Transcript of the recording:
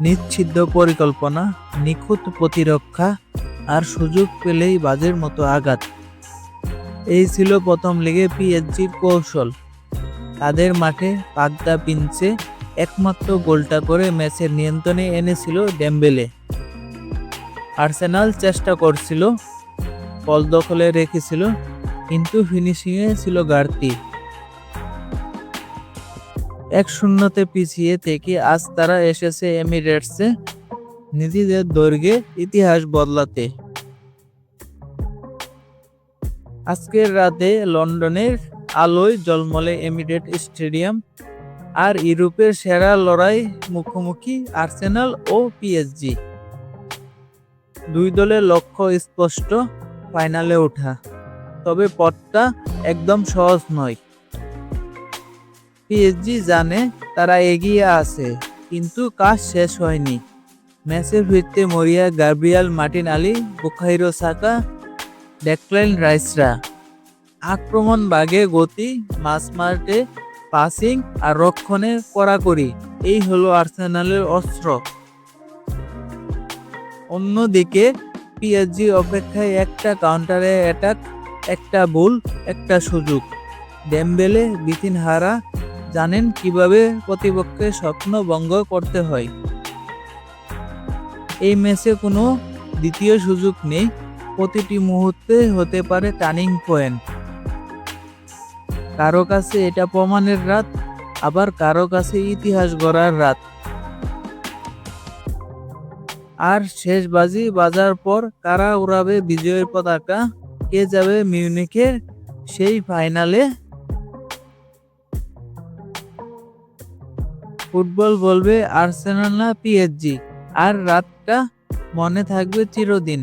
নিচ্ছিদ্র পরিকল্পনা, নিখুঁত প্রতিরক্ষা আর সুযোগ পেলেই বাজের মতো আঘাত। এই ছিল প্রথম লিগে পিএসজির কৌশল। তাদের মাঠে পাগদা পিঞ্চে একমাত্র গোলটা করে ম্যাচের নিয়ন্ত্রণে এনেছিল ডেম্বেলে। আর্সেনাল চেষ্টা করছিল, বল দখলে রেখেছিল, কিন্তু ফিনিশিংয়ে ছিল ঘাটতি। এক শূন্যতে পিছিয়ে থেকে আজ তারা এসেছে এমিরেটসে নিজেদের দৈর্ঘ্যে ইতিহাস বদলাতে। আজকের রাতে লন্ডনের আলোয় জলমলে এমিরেট স্টেডিয়াম আর ইউরোপের সেরা লড়াই মুখোমুখি আর্সেনাল ও পিএসজি। দুই দলের লক্ষ্য স্পষ্ট, ফাইনালে ওঠা। তবে পথটা একদম সহজ নয়। পিএসজি জানে তারা এগিয়ে আছে, কিন্তু কাজ শেষ হয়নি। ম্যাচে ফিরতে মরিয়া Gabriel Martinelli, Bukayo Saka Declan রাইসরা। আক্রমণ বাগে গতি মাস মার্টে পাসিং আর রক্ষণে কড়াকড়ি, এই হলো আর্সেনালের অস্ত্র। অন্যদিকে পিএসজি অপেক্ষায় একটা কাউন্টারে অ্যাটাক একটা ভুল একটা সুযোগ। ডেম্বেলে বিতিন হারা জানেন কীভাবে প্রতিপক্ষের স্বপ্ন ভঙ্গ করতে হয়। এই ম্যাচে কোনো দ্বিতীয় সুযোগ নেই। প্রতিটি মুহূর্তে হতে পারে টার্নিং পয়েন্ট। কারও কাছে এটা প্রমাণের রাত, আবার কারও কাছে ইতিহাস গড়ার রাত। আর শেষ বাজি বাজার পর কারা উড়াবে বিজয়ের পতাকা, কে যাবে মিউনিখের সেই ফাইনালে ফুটবল বলবে আর্সেনাল না পিএসজি? আর রাতটা মনে থাকবে চিরদিন।